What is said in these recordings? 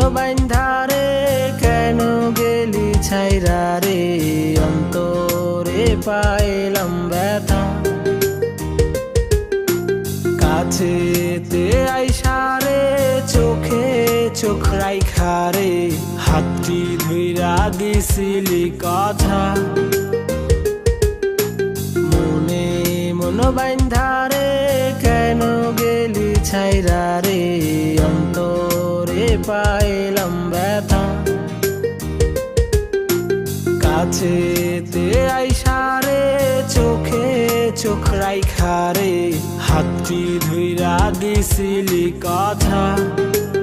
বাইন্ধারে কেন গেলি ছাইরা রে? অন্তরে পাইলাম ব্যথা। কাছে তে আইসারে চোখে চোখ রাইখারে হাতি ধুইরা দিছিলি কথা। মনে মন বাইন্ধারে কেন গেলি ছাইরা রে? পাইলাম ব্যথা। কাছেতে আইসারে চোখে চোখ রাইখারে হাতটি ধুইরা দিছিলি কথা।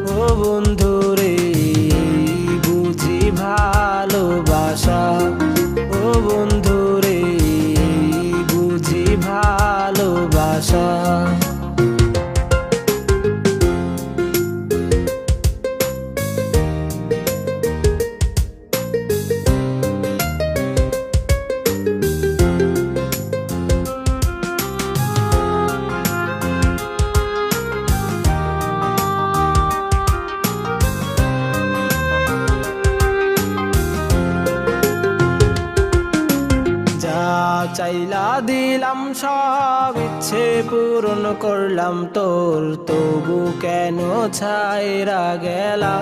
ও বন্ধুরে, বুঝি ভালোবাসা। চাইলা দিলাম সব, ইচ্ছে পূরণ করলাম তোর, তবু কেন ছাইরা গেলা?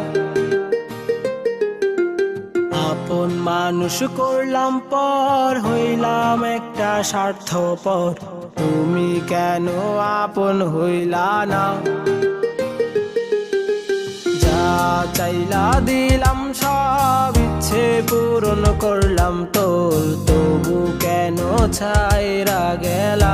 আপন মানুষ করলাম পর, হইলাম একটা স্বার্থপর। তুমি কেন আপন হইলা না? যা চাইলা দিলাম সব ইচ্ছে পূরণ করলাম তোর, তবু কেন ছাইরা গেলা?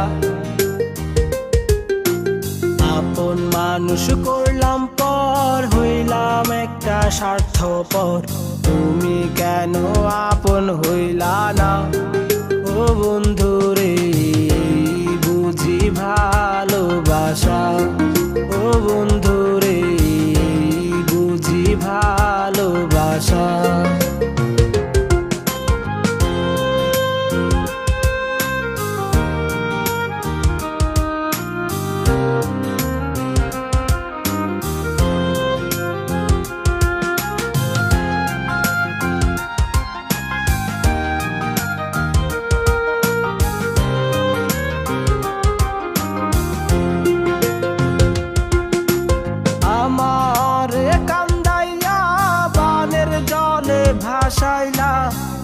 আপন মানুষ করলাম পর, হইলাম একটা স্বার্থপর। তুমি কেন আপন হইলা না? ও বন্ধু রে বুঝি ভালোবাসা। ও বন্ধু রে বুঝি ভালোবাসা।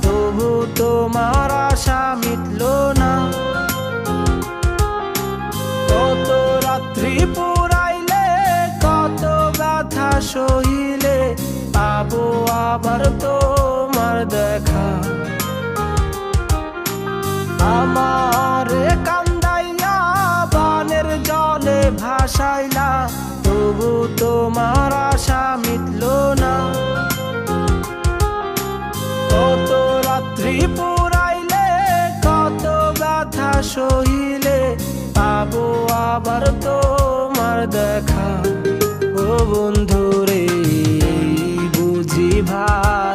তবু তোমার আশা মিটল না। কত রাত্রি পুরাইলে, কত ব্যথা সহিলে, পাবো আবার তোমার দেখা। আমার কান্দাইয়া বানের জলে ভাসাইলা, তবু তোমার সহিলে পাবো আবার তোমার দেখা। ও বন্ধুরে বুঝি ভালোবাসা